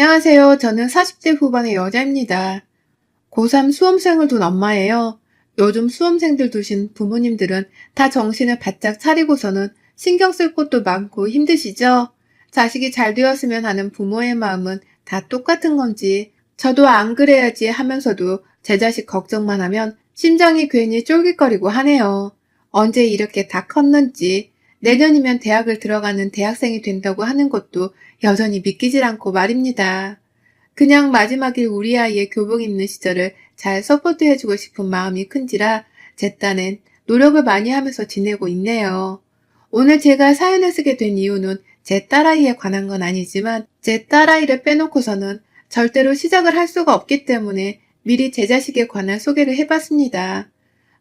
안녕하세요. 저는 40대 후반의 여자입니다. 고3 수험생을 둔 엄마예요. 요즘 수험생들 두신 부모님들은 다 정신을 바짝 차리고서는 신경 쓸 것도 많고 힘드시죠? 자식이 잘 되었으면 하는 부모의 마음은 다 똑같은 건지, 저도 안 그래야지 하면서도 제 자식 걱정만 하면 심장이 괜히 쫄깃거리고 하네요. 언제 이렇게 다 컸는지, 내년이면 대학을 들어가는 대학생이 된다고 하는 것도 여전히 믿기질 않고 말입니다. 그냥 마지막일 우리 아이의 교복 입는 시절을 잘 서포트해주고 싶은 마음이 큰지라 제 딴엔 노력을 많이 하면서 지내고 있네요. 오늘 제가 사연을 쓰게 된 이유는 제 딸아이에 관한 건 아니지만 제 딸아이를 빼놓고서는 절대로 시작을 할 수가 없기 때문에 미리 제 자식에 관한 소개를 해봤습니다.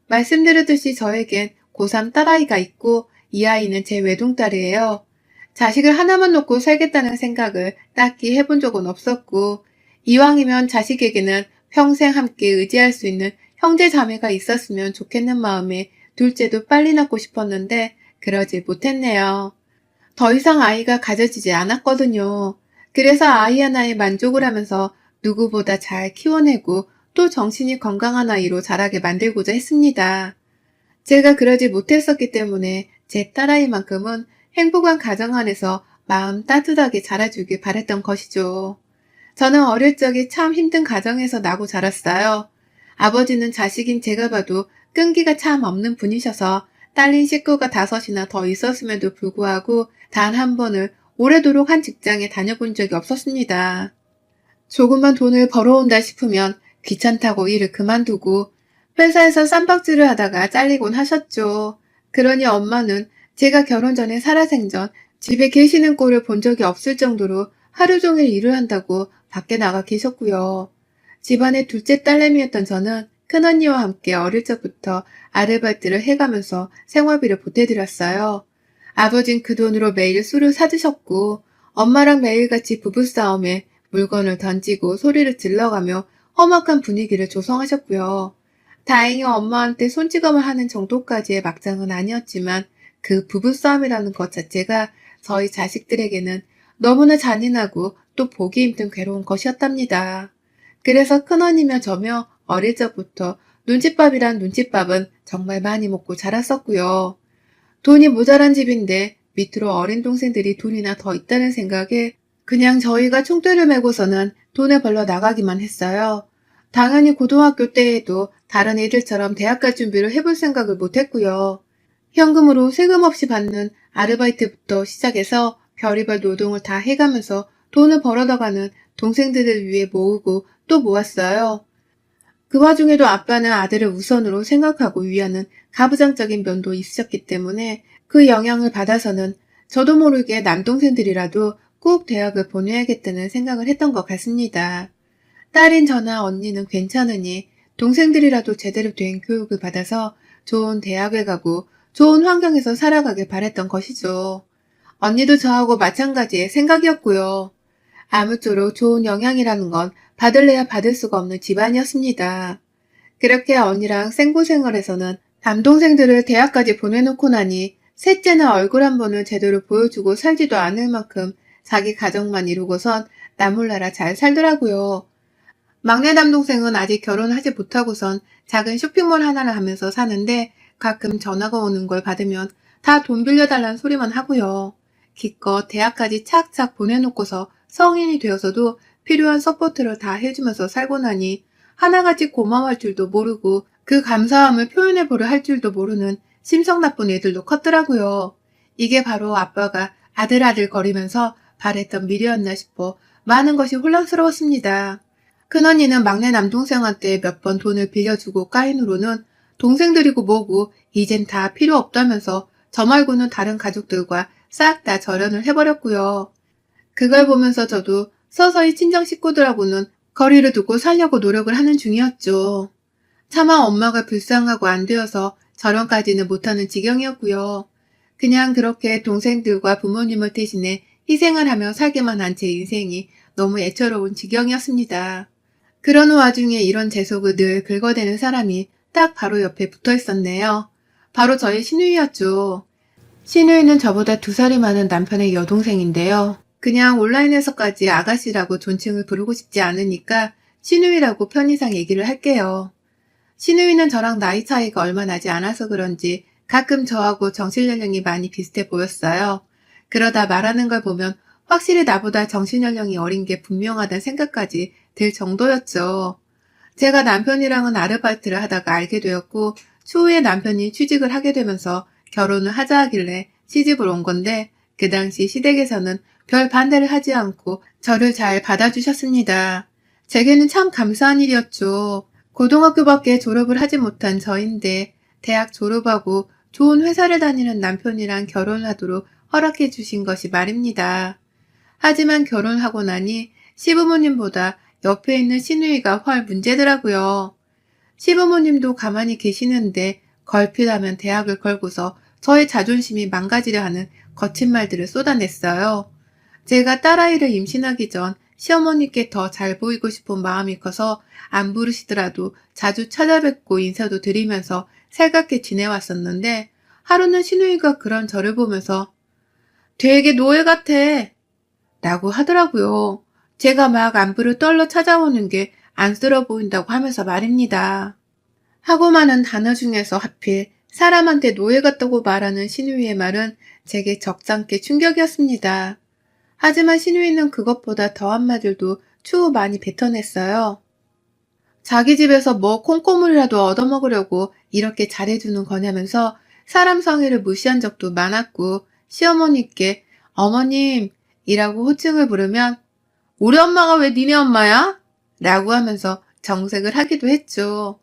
말씀드렸듯이 저에겐 고3 딸아이가 있고 이 아이는 제 외동딸이에요. 자식을 하나만 놓고 살겠다는 생각을 딱히 해본 적은 없었고, 이왕이면 자식에게는 평생 함께 의지할 수 있는 형제 자매가 있었으면 좋겠는 마음에 둘째도 빨리 낳고 싶었는데, 그러지 못했네요. 더 이상 아이가 가져지지 않았거든요. 그래서 아이 하나에 만족을 하면서 누구보다 잘 키워내고 또 정신이 건강한 아이로 자라게 만들고자 했습니다. 제가 그러지 못했었기 때문에 제 딸아이만큼은 행복한 가정 안에서 마음 따뜻하게 자라주길 바랬던 것이죠. 저는 어릴 적에 참 힘든 가정에서 나고 자랐어요. 아버지는 자식인 제가 봐도 끈기가 참 없는 분이셔서 딸린 식구가 다섯이나 더 있었음에도 불구하고 단 한 번을 오래도록 한 직장에 다녀본 적이 없었습니다. 조금만 돈을 벌어온다 싶으면 귀찮다고 일을 그만두고 회사에서 쌈박질을 하다가 잘리곤 하셨죠. 그러니 엄마는 제가 결혼 전에 살아생전 집에 계시는 꼴을 본 적이 없을 정도로 하루 종일 일을 한다고 밖에 나가 계셨고요. 집안의 둘째 딸내미였던 저는 큰언니와 함께 어릴 적부터 아르바이트를 해가면서 생활비를 보태드렸어요. 아버진 그 돈으로 매일 술을 사드셨고 엄마랑 매일같이 부부싸움에 물건을 던지고 소리를 질러가며 험악한 분위기를 조성하셨고요. 다행히 엄마한테 손찌검을 하는 정도까지의 막장은 아니었지만 그 부부싸움이라는 것 자체가 저희 자식들에게는 너무나 잔인하고 또 보기 힘든 괴로운 것이었답니다. 그래서 큰언니며 저며 어릴 적부터 눈칫밥이란 눈칫밥은 정말 많이 먹고 자랐었고요. 돈이 모자란 집인데 밑으로 어린 동생들이 돈이나 더 있다는 생각에 그냥 저희가 총대를 메고서는 돈을 벌러 나가기만 했어요. 당연히 고등학교 때에도 다른 애들처럼 대학 갈 준비를 해볼 생각을 못했고요. 현금으로 세금 없이 받는 아르바이트부터 시작해서 별의별 노동을 다 해가면서 돈을 벌어다가는 동생들을 위해 모으고 또 모았어요. 그 와중에도 아빠는 아들을 우선으로 생각하고 위하는 가부장적인 면도 있으셨기 때문에 그 영향을 받아서는 저도 모르게 남동생들이라도 꼭 대학을 보내야겠다는 생각을 했던 것 같습니다. 딸인 저나 언니는 괜찮으니 동생들이라도 제대로 된 교육을 받아서 좋은 대학을 가고 좋은 환경에서 살아가길 바랬던 것이죠. 언니도 저하고 마찬가지의 생각이었고요. 아무쪼록 좋은 영향이라는 건 받을래야 받을 수가 없는 집안이었습니다. 그렇게 언니랑 생고생활에서는 남동생들을 대학까지 보내놓고 나니 셋째는 얼굴 한 번을 제대로 보여주고 살지도 않을 만큼 자기 가정만 이루고선 나몰라라 잘 살더라고요. 막내 남동생은 아직 결혼하지 못하고선 작은 쇼핑몰 하나를 하면서 사는데 가끔 전화가 오는 걸 받으면 다 돈 빌려달라는 소리만 하고요. 기껏 대학까지 착착 보내놓고서 성인이 되어서도 필요한 서포트를 다 해주면서 살고 나니 하나같이 고마워할 줄도 모르고 그 감사함을 표현해보려 할 줄도 모르는 심성 나쁜 애들도 컸더라고요. 이게 바로 아빠가 아들아들 거리면서 바랬던 미래였나 싶어 많은 것이 혼란스러웠습니다. 큰언니는 막내 남동생한테 몇 번 돈을 빌려주고 까인 후로는 동생들이고 뭐고 이젠 다 필요 없다면서 저 말고는 다른 가족들과 싹 다 절연을 해버렸고요. 그걸 보면서 저도 서서히 친정 식구들하고는 거리를 두고 살려고 노력을 하는 중이었죠. 차마 엄마가 불쌍하고 안 되어서 절연까지는 못하는 지경이었고요. 그냥 그렇게 동생들과 부모님을 대신해 희생을 하며 살기만 한 제 인생이 너무 애처로운 지경이었습니다. 그런 와중에 이런 제 속을 늘 긁어대는 사람이 딱 바로 옆에 붙어 있었네요. 바로 저희 신우이였죠. 신우이는 저보다 두 살이 많은 남편의 여동생인데요. 그냥 온라인에서까지 아가씨라고 존칭을 부르고 싶지 않으니까 신우이라고 편의상 얘기를 할게요. 신우이는 저랑 나이 차이가 얼마 나지 않아서 그런지 가끔 저하고 정신연령이 많이 비슷해 보였어요. 그러다 말하는 걸 보면 확실히 나보다 정신연령이 어린 게 분명하다는 생각까지 들 정도였죠. 제가 남편이랑은 아르바이트를 하다가 알게 되었고 추후에 남편이 취직을 하게 되면서 결혼을 하자 하길래 시집을 온 건데 그 당시 시댁에서는 별 반대를 하지 않고 저를 잘 받아주셨습니다. 제게는 참 감사한 일이었죠. 고등학교밖에 졸업을 하지 못한 저인데 대학 졸업하고 좋은 회사를 다니는 남편이랑 결혼하도록 허락해 주신 것이 말입니다. 하지만 결혼하고 나니 시부모님보다 옆에 있는 시누이가 훨 문제더라고요. 시부모님도 가만히 계시는데 걸핏 하면 대학을 걸고서 저의 자존심이 망가지려 하는 거친 말들을 쏟아냈어요. 제가 딸아이를 임신하기 전 시어머니께 더 잘 보이고 싶은 마음이 커서 안 부르시더라도 자주 찾아뵙고 인사도 드리면서 살갑게 지내왔었는데 하루는 신우이가 그런 저를 보면서 되게 노예 같아 라고 하더라고요. 제가 막 안부를 떨러 찾아오는 게 안쓰러워 보인다고 하면서 말입니다. 하고 많은 단어 중에서 하필 사람한테 노예 같다고 말하는 신우이의 말은 제게 적잖게 충격이었습니다. 하지만 신우이는 그것보다 더한 말들도 추후 많이 뱉어냈어요. 자기 집에서 뭐 콩고물이라도 얻어먹으려고 이렇게 잘해주는 거냐면서 사람 성의를 무시한 적도 많았고 시어머니께 어머님 이라고 호칭을 부르면 우리 엄마가 왜 니네 엄마야? 라고 하면서 정색을 하기도 했죠.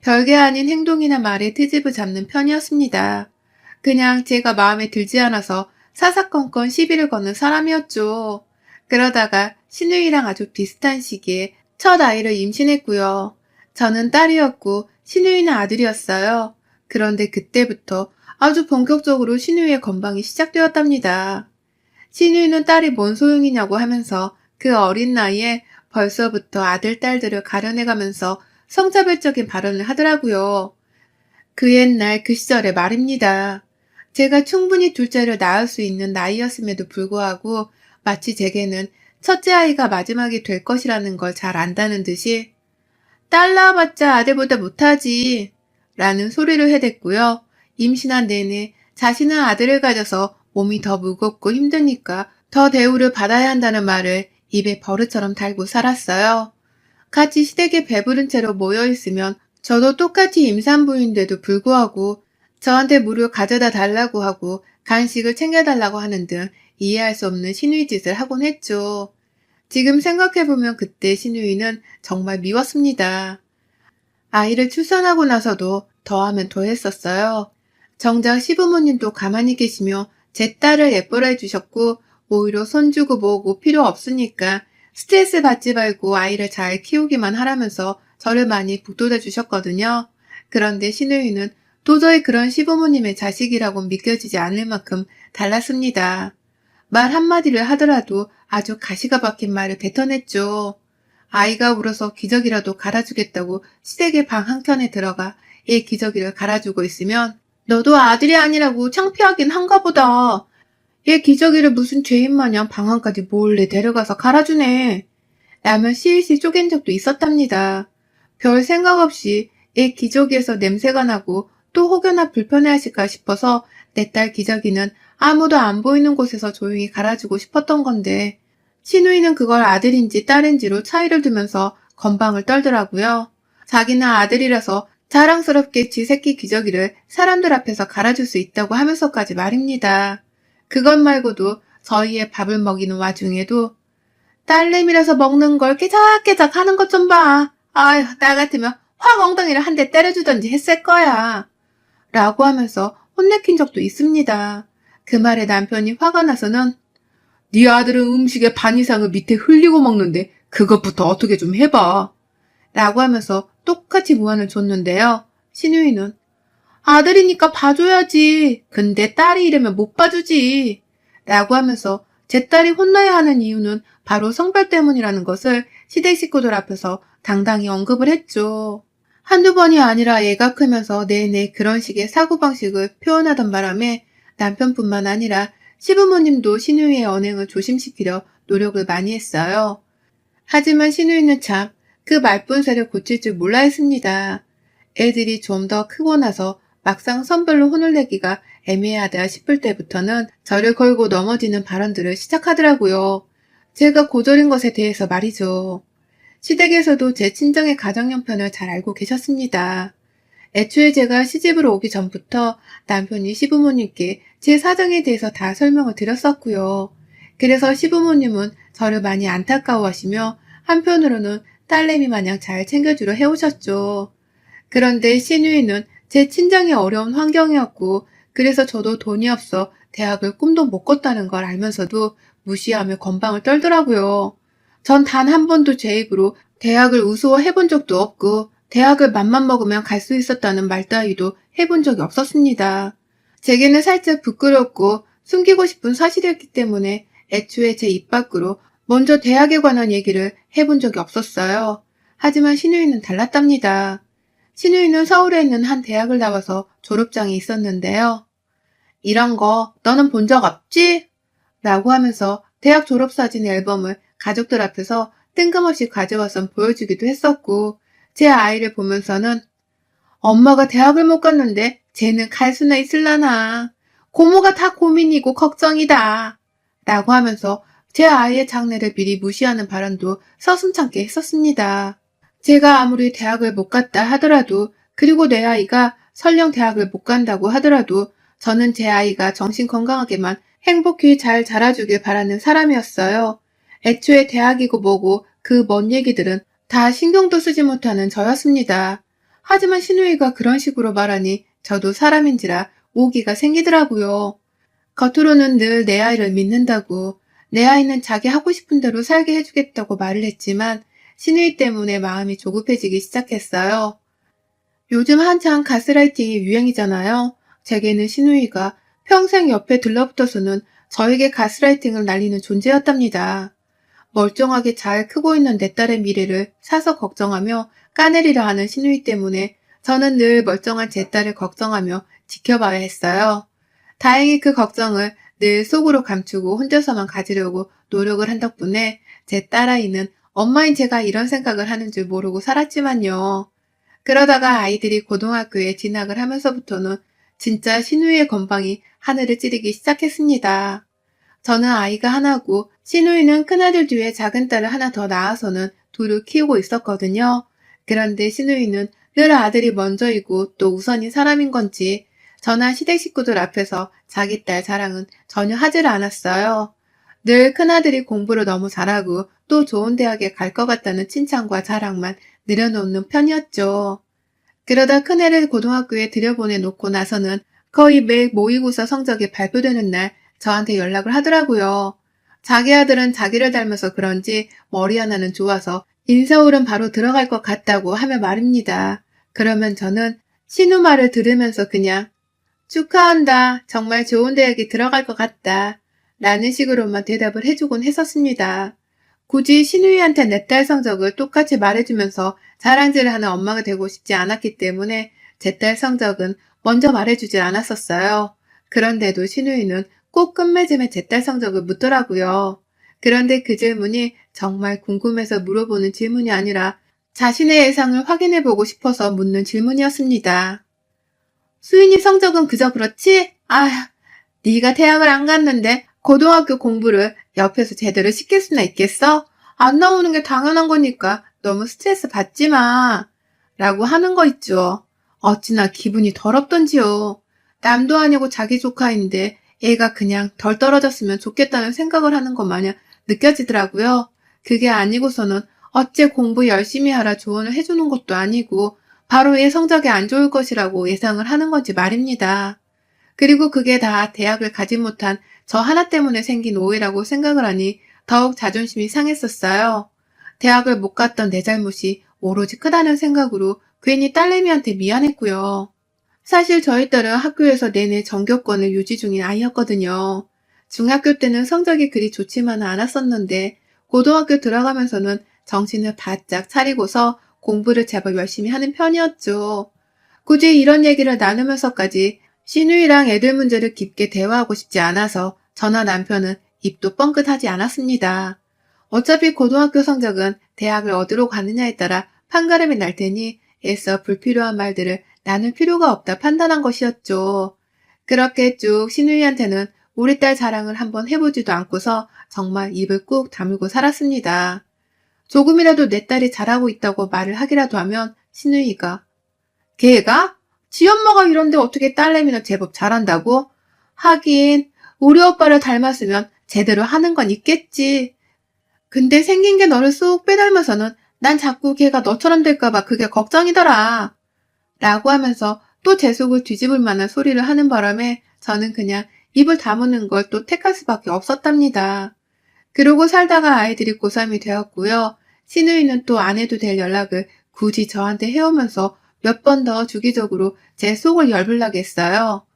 별게 아닌 행동이나 말에 트집을 잡는 편이었습니다. 그냥 제가 마음에 들지 않아서 사사건건 시비를 거는 사람이었죠. 그러다가 신우이랑 아주 비슷한 시기에 첫 아이를 임신했고요. 저는 딸이었고 신우이는 아들이었어요. 그런데 그때부터 아주 본격적으로 신우이의 건방이 시작되었답니다. 신우이는 딸이 뭔 소용이냐고 하면서 그 어린 나이에 벌써부터 아들, 딸들을 가려내가면서 성차별적인 발언을 하더라고요. 그 옛날 그 시절의 말입니다. 제가 충분히 둘째를 낳을 수 있는 나이였음에도 불구하고 마치 제게는 첫째 아이가 마지막이 될 것이라는 걸 잘 안다는 듯이 딸 낳아봤자 아들보다 못하지 라는 소리를 해댔고요. 임신한 내내 자신은 아들을 가져서 몸이 더 무겁고 힘드니까 더 대우를 받아야 한다는 말을 입에 버릇처럼 달고 살았어요. 같이 시댁에 배부른 채로 모여있으면 저도 똑같이 임산부인데도 불구하고 저한테 물을 가져다 달라고 하고 간식을 챙겨달라고 하는 등 이해할 수 없는 신우이 짓을 하곤 했죠. 지금 생각해보면 그때 신우이는 정말 미웠습니다. 아이를 출산하고 나서도 더하면 더했었어요. 정작 시부모님도 가만히 계시며 제 딸을 예뻐라 해주셨고 오히려 손 주고 뭐고 필요 없으니까 스트레스 받지 말고 아이를 잘 키우기만 하라면서 저를 많이 북돋아 주셨거든요. 그런데 신우이는 도저히 그런 시부모님의 자식이라고 믿겨지지 않을 만큼 달랐습니다. 말 한마디를 하더라도 아주 가시가 박힌 말을 뱉어냈죠. 아이가 울어서 기저귀라도 갈아주겠다고 시댁의 방 한켠에 들어가 이 기저귀를 갈아주고 있으면 너도 아들이 아니라고 창피하긴 한가 보다. 얘 기저귀를 무슨 죄인 마냥 방 안까지 몰래 데려가서 갈아주네. 라며 실실 쪼갠 적도 있었답니다. 별 생각 없이 얘 기저귀에서 냄새가 나고 또 혹여나 불편해하실까 싶어서 내 딸 기저귀는 아무도 안 보이는 곳에서 조용히 갈아주고 싶었던 건데 신우이는 그걸 아들인지 딸인지로 차이를 두면서 건방을 떨더라고요. 자기는 아들이라서 자랑스럽게 지 새끼 기저귀를 사람들 앞에서 갈아줄 수 있다고 하면서까지 말입니다. 그것 말고도 저희의 밥을 먹이는 와중에도 딸내미라서 먹는 걸 깨작깨작 하는 것 좀 봐. 아휴, 나 같으면 확 엉덩이를 한 대 때려주던지 했을 거야. 라고 하면서 혼내킨 적도 있습니다. 그 말에 남편이 화가 나서는 네 아들은 음식의 반 이상을 밑에 흘리고 먹는데 그것부터 어떻게 좀 해봐. 라고 하면서 똑같이 무안을 줬는데요. 신우이는 아들이니까 봐줘야지. 근데 딸이 이러면 못 봐주지. 라고 하면서 제 딸이 혼나야 하는 이유는 바로 성별 때문이라는 것을 시댁 식구들 앞에서 당당히 언급을 했죠. 한두 번이 아니라 애가 크면서 내내 그런 식의 사고방식을 표현하던 바람에 남편뿐만 아니라 시부모님도 신우이의 언행을 조심시키려 노력을 많이 했어요. 하지만 신우이는 참 그 말뿐새를 고칠 줄 몰라 했습니다. 애들이 좀 더 크고 나서 막상 선별로 혼을 내기가 애매하다 싶을 때부터는 저를 걸고 넘어지는 발언들을 시작하더라고요. 제가 고졸인 것에 대해서 말이죠. 시댁에서도 제 친정의 가정 형편을 잘 알고 계셨습니다. 애초에 제가 시집으로 오기 전부터 남편이 시부모님께 제 사정에 대해서 다 설명을 드렸었고요. 그래서 시부모님은 저를 많이 안타까워하시며 한편으로는 딸내미 마냥 잘 챙겨주려 해오셨죠. 그런데 신우이는 제 친정이 어려운 환경이었고 그래서 저도 돈이 없어 대학을 꿈도 못 꿨다는 걸 알면서도 무시하며 건방을 떨더라고요. 전 단 한 번도 제 입으로 대학을 우스워해 본 적도 없고 대학을 맘만 먹으면 갈 수 있었다는 말 따위도 해본 적이 없었습니다. 제게는 살짝 부끄럽고 숨기고 싶은 사실이었기 때문에 애초에 제 입 밖으로 먼저 대학에 관한 얘기를 해본 적이 없었어요. 하지만 신우이는 달랐답니다. 신우이는 서울에 있는 한 대학을 나와서 졸업장이 있었는데요. 이런 거 너는 본 적 없지? 라고 하면서 대학 졸업사진 앨범을 가족들 앞에서 뜬금없이 가져와서 보여주기도 했었고, 제 아이를 보면서는 엄마가 대학을 못 갔는데 쟤는 갈 수나 있을라나. 고모가 다 고민이고 걱정이다. 라고 하면서 제 아이의 장래를 미리 무시하는 발언도 서슴찮게 했었습니다. 제가 아무리 대학을 못 갔다 하더라도 그리고 내 아이가 설령 대학을 못 간다고 하더라도 저는 제 아이가 정신 건강하게만 행복히 잘 자라주길 바라는 사람이었어요. 애초에 대학이고 뭐고 그 먼 얘기들은 다 신경도 쓰지 못하는 저였습니다. 하지만 신우이가 그런 식으로 말하니 저도 사람인지라 오기가 생기더라고요. 겉으로는 늘 내 아이를 믿는다고 내 아이는 자기 하고 싶은 대로 살게 해주겠다고 말을 했지만 신우이 때문에 마음이 조급해지기 시작했어요. 요즘 한창 가스라이팅이 유행이잖아요. 제게는 신우이가 평생 옆에 들러붙어서는 저에게 가스라이팅을 날리는 존재였답니다. 멀쩡하게 잘 크고 있는 내 딸의 미래를 사서 걱정하며 까내리려 하는 신우이 때문에 저는 늘 멀쩡한 제 딸을 걱정하며 지켜봐야 했어요. 다행히 그 걱정을 늘 속으로 감추고 혼자서만 가지려고 노력을 한 덕분에 제 딸아이는 엄마인 제가 이런 생각을 하는 줄 모르고 살았지만요. 그러다가 아이들이 고등학교에 진학을 하면서부터는 진짜 신우이의 건방이 하늘을 찌르기 시작했습니다. 저는 아이가 하나고 신우이는 큰아들 뒤에 작은 딸을 하나 더 낳아서는 둘을 키우고 있었거든요. 그런데 신우이는 늘 아들이 먼저이고 또 우선인 사람인 건지 저나 시댁 식구들 앞에서 자기 딸 자랑은 전혀 하지를 않았어요. 늘 큰아들이 공부를 너무 잘하고 또 좋은 대학에 갈 것 같다는 칭찬과 자랑만 늘여놓는 편이었죠. 그러다 큰애를 고등학교에 들여보내 놓고 나서는 거의 매일 모의고사 성적이 발표되는 날 저한테 연락을 하더라고요. 자기 아들은 자기를 닮아서 그런지 머리 하나는 좋아서 인서울은 바로 들어갈 것 같다고 하며 말입니다. 그러면 저는 신우 말을 들으면서 그냥 축하한다. 정말 좋은 대학에 들어갈 것 같다. 라는 식으로만 대답을 해주곤 했었습니다. 굳이 신우이한테 내 딸 성적을 똑같이 말해주면서 자랑질을 하는 엄마가 되고 싶지 않았기 때문에 제 딸 성적은 먼저 말해주질 않았었어요. 그런데도 신우이는 꼭 끝맺음에 제 딸 성적을 묻더라고요. 그런데 그 질문이 정말 궁금해서 물어보는 질문이 아니라 자신의 예상을 확인해 보고 싶어서 묻는 질문이었습니다. 수인이 성적은 그저 그렇지? 아휴, 네가 대학을 안 갔는데 고등학교 공부를 옆에서 제대로 시킬 수나 있겠어? 안 나오는 게 당연한 거니까 너무 스트레스 받지 마. 라고 하는 거 있죠. 어찌나 기분이 더럽던지요. 남도 아니고 자기 조카인데 애가 그냥 덜 떨어졌으면 좋겠다는 생각을 하는 것 마냥 느껴지더라고요. 그게 아니고서는 어째 공부 열심히 하라 조언을 해주는 것도 아니고 바로 얘 성적이 안 좋을 것이라고 예상을 하는 건지 말입니다. 그리고 그게 다 대학을 가지 못한 저 하나 때문에 생긴 오해라고 생각을 하니 더욱 자존심이 상했었어요. 대학을 못 갔던 내 잘못이 오로지 크다는 생각으로 괜히 딸내미한테 미안했고요. 사실 저희 딸은 학교에서 내내 전교권을 유지 중인 아이였거든요. 중학교 때는 성적이 그리 좋지만은 않았었는데 고등학교 들어가면서는 정신을 바짝 차리고서 공부를 제법 열심히 하는 편이었죠. 굳이 이런 얘기를 나누면서까지 신우이랑 애들 문제를 깊게 대화하고 싶지 않아서 저나 남편은 입도 뻥끗하지 않았습니다. 어차피 고등학교 성적은 대학을 어디로 가느냐에 따라 판가름이 날 테니 애써 불필요한 말들을 나눌 필요가 없다 판단한 것이었죠. 그렇게 쭉 신우이한테는 우리 딸 자랑을 한번 해보지도 않고서 정말 입을 꾹 다물고 살았습니다. 조금이라도 내 딸이 잘하고 있다고 말을 하기라도 하면 신우이가 걔가? 지 엄마가 이런데 어떻게 딸내미는 제법 잘한다고? 하긴 우리 오빠를 닮았으면 제대로 하는 건 있겠지. 근데 생긴 게 너를 쏙 빼닮아서는 난 자꾸 걔가 너처럼 될까봐 그게 걱정이더라. 라고 하면서 또 제 속을 뒤집을 만한 소리를 하는 바람에 저는 그냥 입을 다무는 걸 또 택할 수밖에 없었답니다. 그러고 살다가 아이들이 고3이 되었고요. 신우이는 또 안 해도 될 연락을 굳이 저한테 해오면서 몇 번 더 주기적으로 제 속을 열불나게 했어요.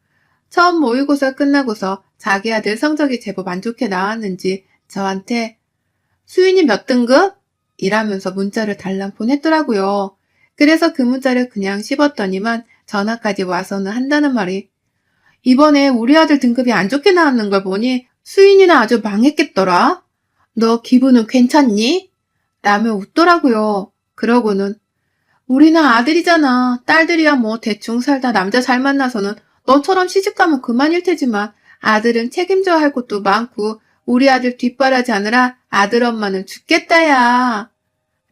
처음 모의고사 끝나고서 자기 아들 성적이 제법 안 좋게 나왔는지 저한테 수인이 몇 등급? 이라면서 문자를 달랑 보냈더라고요. 그래서 그 문자를 그냥 씹었더니만 전화까지 와서는 한다는 말이 이번에 우리 아들 등급이 안 좋게 나왔는 걸 보니 수인이는 아주 망했겠더라. 너 기분은 괜찮니? 라며 웃더라고요. 그러고는 우리는 아들이잖아. 딸들이야 뭐 대충 살다 남자 잘 만나서는 너처럼 시집가면 그만일 테지만 아들은 책임져야 할 것도 많고 우리 아들 뒷바라지 하느라 아들 엄마는 죽겠다야.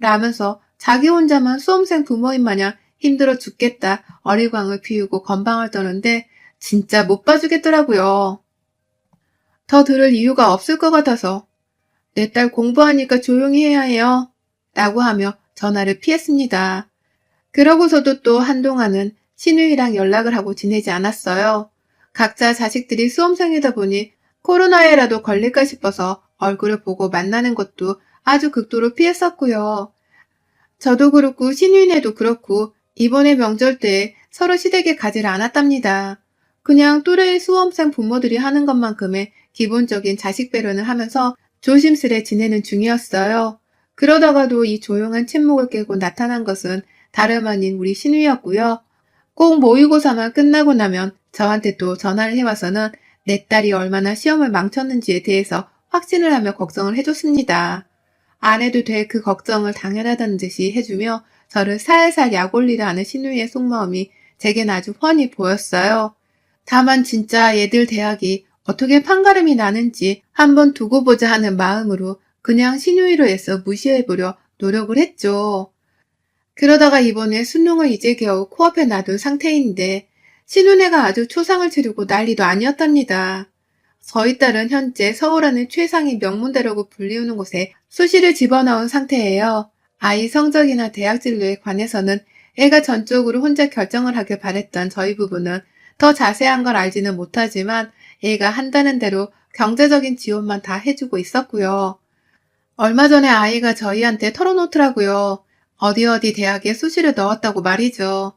라면서 자기 혼자만 수험생 부모인 마냥 힘들어 죽겠다 어리광을 피우고 건방을 떠는데 진짜 못 봐주겠더라고요. 더 들을 이유가 없을 것 같아서 내 딸 공부하니까 조용히 해야 해요. 라고 하며 전화를 피했습니다. 그러고서도 또 한동안은 신우이랑 연락을 하고 지내지 않았어요. 각자 자식들이 수험생이다 보니 코로나에라도 걸릴까 싶어서 얼굴을 보고 만나는 것도 아주 극도로 피했었고요. 저도 그렇고 신우이네도 그렇고 이번에 명절 때 서로 시댁에 가지를 않았답니다. 그냥 또래의 수험생 부모들이 하는 것만큼의 기본적인 자식 배려는 하면서 조심스레 지내는 중이었어요. 그러다가도 이 조용한 침묵을 깨고 나타난 것은 다름 아닌 우리 신우였고요. 꼭 모의고사만 끝나고 나면 저한테 또 전화를 해와서는 내 딸이 얼마나 시험을 망쳤는지에 대해서 확신을 하며 걱정을 해줬습니다. 안 해도 될 그 걱정을 당연하다는 듯이 해주며 저를 살살 약올리려 하는 신우의 속마음이 제겐 아주 훤히 보였어요. 다만 진짜 얘들 대학이 어떻게 판가름이 나는지 한번 두고 보자 하는 마음으로 그냥 신우이로 애써 무시해보려 노력을 했죠. 그러다가 이번에 수능을 이제 겨우 코앞에 놔둔 상태인데 신우네가 아주 초상을 치르고 난리도 아니었답니다. 저희 딸은 현재 서울 안의 최상위 명문대라고 불리우는 곳에 수시를 집어넣은 상태예요. 아이 성적이나 대학 진로에 관해서는 애가 전적으로 혼자 결정을 하길 바랬던 저희 부부는 더 자세한 걸 알지는 못하지만 애가 한다는 대로 경제적인 지원만 다 해주고 있었고요. 얼마 전에 아이가 저희한테 털어놓더라고요. 어디 어디 대학에 수시를 넣었다고 말이죠.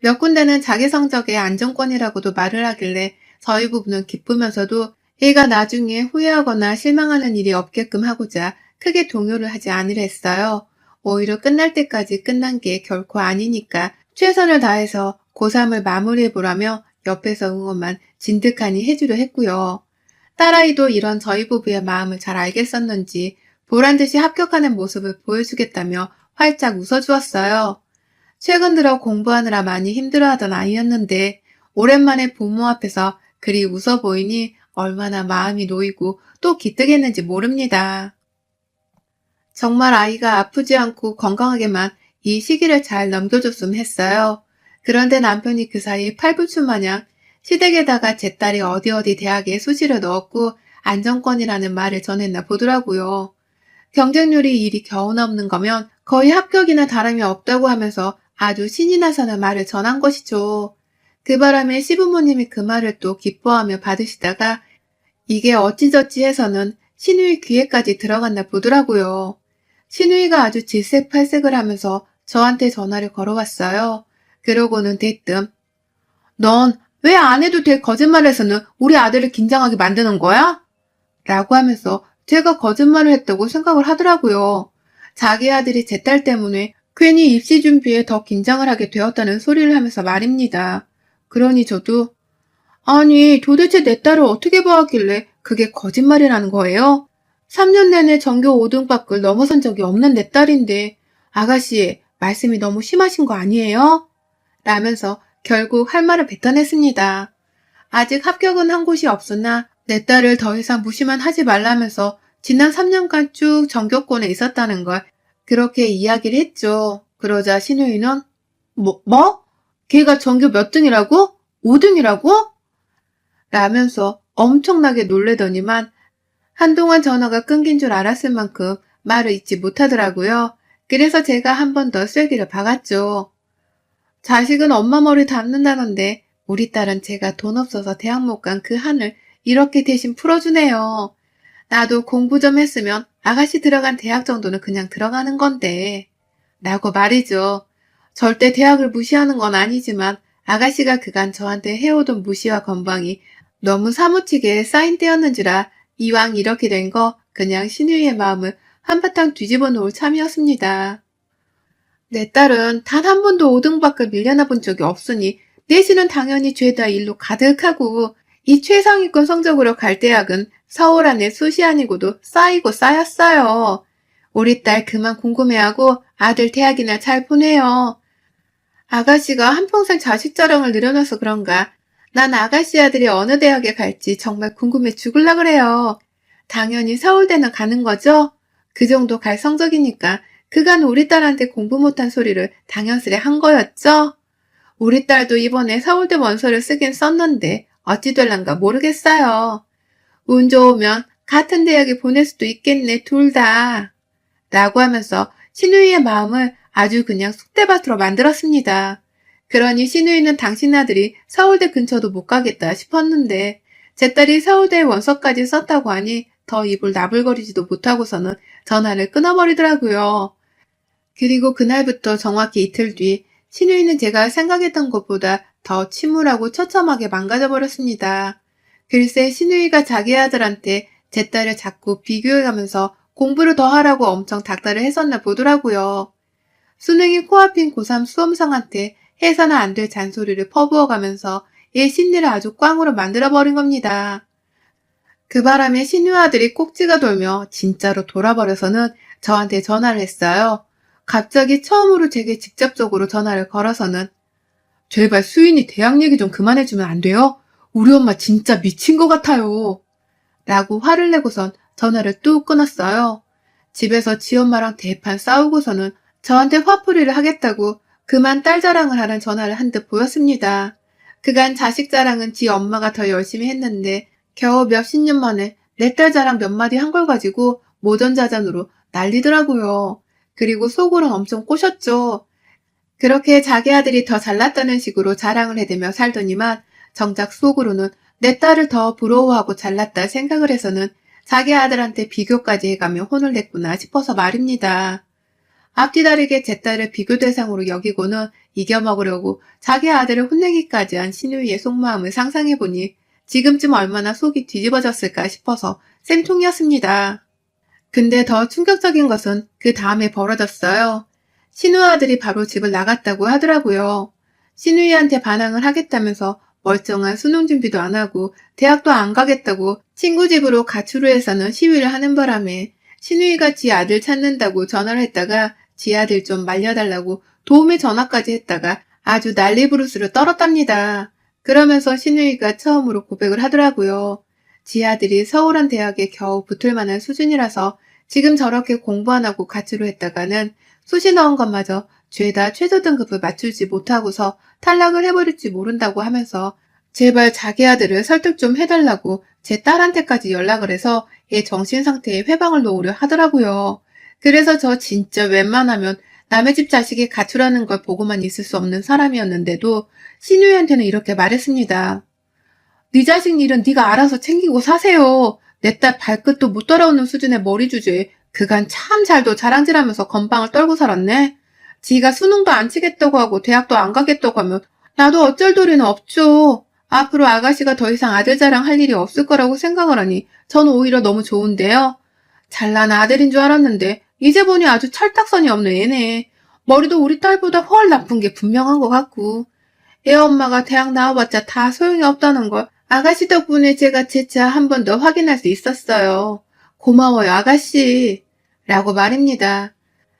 몇 군데는 자기 성적의 안정권이라고도 말을 하길래 저희 부부는 기쁘면서도 애가 나중에 후회하거나 실망하는 일이 없게끔 하고자 크게 동요를 하지 않으려 했어요. 오히려 끝날 때까지 끝난 게 결코 아니니까 최선을 다해서 고3을 마무리해보라며 옆에서 응원만 진득하니 해주려 했고요. 딸아이도 이런 저희 부부의 마음을 잘 알겠었는지 보란듯이 합격하는 모습을 보여주겠다며 활짝 웃어주었어요. 최근 들어 공부하느라 많이 힘들어하던 아이였는데 오랜만에 부모 앞에서 그리 웃어 보이니 얼마나 마음이 놓이고 또 기특했는지 모릅니다. 정말 아이가 아프지 않고 건강하게만 이 시기를 잘 넘겨줬으면 했어요. 그런데 남편이 그 사이 팔불출 마냥 시댁에다가 제 딸이 어디 어디 대학에 수시를 넣었고 안정권이라는 말을 전했나 보더라고요. 경쟁률이 일이 겨우 넘는 거면 거의 합격이나 다름이 없다고 하면서 아주 신이 나서는 말을 전한 것이죠. 그 바람에 시부모님이 그 말을 또 기뻐하며 받으시다가 이게 어찌저찌 해서는 신우이 귀에까지 들어갔나 보더라고요. 신우이가 아주 질색팔색을 하면서 저한테 전화를 걸어왔어요. 그러고는 대뜸 넌 왜 안 해도 될 거짓말에서는 우리 아들을 긴장하게 만드는 거야? 라고 하면서 제가 거짓말을 했다고 생각을 하더라고요. 자기 아들이 제 딸 때문에 괜히 입시 준비에 더 긴장을 하게 되었다는 소리를 하면서 말입니다. 그러니 저도 아니 도대체 내 딸을 어떻게 보았길래 그게 거짓말이라는 거예요? 3년 내내 전교 5등 밖을 넘어선 적이 없는 내 딸인데 아가씨 말씀이 너무 심하신 거 아니에요? 라면서 결국 할 말을 뱉어냈습니다. 아직 합격은 한 곳이 없으나 내 딸을 더 이상 무시만 하지 말라면서 지난 3년간 쭉 전교권에 있었다는 걸 그렇게 이야기를 했죠. 그러자 신우이는 뭐, 뭐? 걔가 전교 몇 등이라고? 5등이라고? 라면서 엄청나게 놀래더니만 한동안 전화가 끊긴 줄 알았을 만큼 말을 잊지 못하더라고요. 그래서 제가 한 번 더 쐐기를 박았죠. 자식은 엄마 머리 닮는다던데 우리 딸은 제가 돈 없어서 대학 못 간 그 한을 이렇게 대신 풀어주네요. 나도 공부 좀 했으면 아가씨 들어간 대학 정도는 그냥 들어가는 건데. 라고 말이죠. 절대 대학을 무시하는 건 아니지만 아가씨가 그간 저한테 해오던 무시와 건방이 너무 사무치게 쌓인 때였는지라 이왕 이렇게 된 거 그냥 신우이의 마음을 한바탕 뒤집어 놓을 참이었습니다. 내 딸은 단 한 번도 5등밖을 밀려나 본 적이 없으니 내신은 당연히 죄다 일로 가득하고 이 최상위권 성적으로 갈 대학은 서울 안에 숱이 아니고도 쌓이고 쌓였어요. 우리 딸 그만 궁금해하고 아들 대학이나 잘 보내요. 아가씨가 한평생 자식 자랑을 늘어놔서 그런가 난 아가씨 아들이 어느 대학에 갈지 정말 궁금해 죽을라 그래요. 당연히 서울대는 가는 거죠? 그 정도 갈 성적이니까 그간 우리 딸한테 공부 못한 소리를 당연스레 한 거였죠? 우리 딸도 이번에 서울대 원서를 쓰긴 썼는데 어찌 될란가 모르겠어요. 운 좋으면 같은 대학에 보낼 수도 있겠네, 둘 다. 라고 하면서 신우이의 마음을 아주 그냥 쑥대밭으로 만들었습니다. 그러니 신우이는 당신 아들이 서울대 근처도 못 가겠다 싶었는데 제 딸이 서울대 원서까지 썼다고 하니 더 입을 나불거리지도 못하고서는 전화를 끊어버리더라고요. 그리고 그날부터 정확히 이틀 뒤 신우이는 제가 생각했던 것보다 더 침울하고 처참하게 망가져 버렸습니다. 글쎄 신우이가 자기 아들한테 제 딸을 자꾸 비교해가면서 공부를 더 하라고 엄청 닥달을 했었나 보더라고요. 수능이 코앞인 고3 수험생한테 해서는 안 될 잔소리를 퍼부어가면서 얘 심리를 아주 꽝으로 만들어버린 겁니다. 그 바람에 신우 아들이 꼭지가 돌며 진짜로 돌아버려서는 저한테 전화를 했어요. 갑자기 처음으로 제게 직접적으로 전화를 걸어서는 제발 수인이 대학 얘기 좀 그만해주면 안 돼요? 우리 엄마 진짜 미친 것 같아요. 라고 화를 내고선 전화를 뚝 끊었어요. 집에서 지 엄마랑 대판 싸우고서는 저한테 화풀이를 하겠다고 그만 딸 자랑을 하는 전화를 한 듯 보였습니다. 그간 자식 자랑은 지 엄마가 더 열심히 했는데 겨우 몇십 년 만에 내 딸 자랑 몇 마디 한 걸 가지고 모전자잔으로 난리더라고요. 그리고 속으론 엄청 꼬셨죠. 그렇게 자기 아들이 더 잘났다는 식으로 자랑을 해대며 살더니만 정작 속으로는 내 딸을 더 부러워하고 잘났다 생각을 해서는 자기 아들한테 비교까지 해가며 혼을 냈구나 싶어서 말입니다. 앞뒤 다르게 제 딸을 비교 대상으로 여기고는 이겨먹으려고 자기 아들을 혼내기까지 한 신우이의 속마음을 상상해보니 지금쯤 얼마나 속이 뒤집어졌을까 싶어서 쌤통이었습니다. 근데 더 충격적인 것은 그 다음에 벌어졌어요. 신우 아들이 바로 집을 나갔다고 하더라고요. 신우이한테 반항을 하겠다면서 멀쩡한 수능 준비도 안 하고 대학도 안 가겠다고 친구 집으로 가출을 해서는 시위를 하는 바람에 신우이가 지 아들 찾는다고 전화를 했다가 지 아들 좀 말려달라고 도움의 전화까지 했다가 아주 난리부르스를 떨었답니다. 그러면서 신우이가 처음으로 고백을 하더라고요. 지 아들이 서울한 대학에 겨우 붙을 만한 수준이라서 지금 저렇게 공부 안 하고 가출을 했다가는 수시 넣은 것마저 죄다 최저 등급을 맞추지 못하고서 탈락을 해버릴지 모른다고 하면서 제발 자기 아들을 설득 좀 해달라고 제 딸한테까지 연락을 해서 얘 정신 상태에 회방을 놓으려 하더라고요. 그래서 저 진짜 웬만하면 남의 집 자식이 가출하는 걸 보고만 있을 수 없는 사람이었는데도 신우이한테는 이렇게 말했습니다. 네 자식 일은 네가 알아서 챙기고 사세요. 내 딸 발끝도 못 따라오는 수준의 머리 주제에 그간 참 잘도 자랑질하면서 건방을 떨고 살았네. 지가 수능도 안 치겠다고 하고 대학도 안 가겠다고 하면 나도 어쩔 도리는 없죠. 앞으로 아가씨가 더 이상 아들 자랑 할 일이 없을 거라고 생각을 하니 전 오히려 너무 좋은데요. 잘난 아들인 줄 알았는데 이제 보니 아주 철딱선이 없는 애네. 머리도 우리 딸보다 훨 나쁜 게 분명한 것 같고 애 엄마가 대학 나와봤자 다 소용이 없다는 걸 아가씨 덕분에 제가 제차한 번 더 확인할 수 있었어요. 고마워요, 아가씨. 라고 말입니다.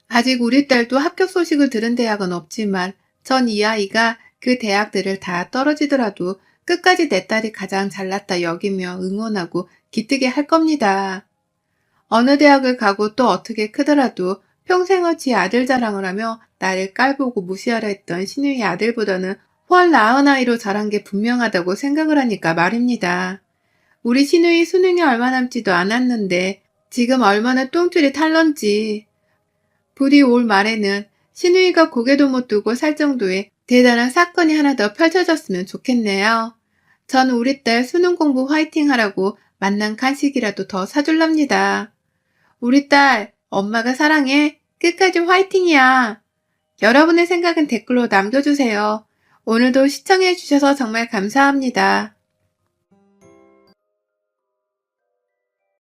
아직 우리 딸도 합격 소식을 들은 대학은 없지만 전 이 아이가 그 대학들을 다 떨어지더라도 끝까지 내 딸이 가장 잘났다 여기며 응원하고 기특해 할 겁니다. 어느 대학을 가고 또 어떻게 크더라도 평생을 지 아들 자랑을 하며 나를 깔보고 무시하려 했던 신우의 아들보다는 훨 나은 아이로 자란 게 분명하다고 생각을 하니까 말입니다. 우리 신우이 수능이 얼마 남지도 않았는데 지금 얼마나 똥줄이 탈런지. 부디 올 말에는 신우이가 고개도 못 두고 살 정도의 대단한 사건이 하나 더 펼쳐졌으면 좋겠네요. 전 우리 딸 수능 공부 화이팅 하라고 만난 간식이라도 더 사줄랍니다. 우리 딸, 엄마가 사랑해. 끝까지 화이팅이야. 여러분의 생각은 댓글로 남겨주세요. 오늘도 시청해주셔서 정말 감사합니다.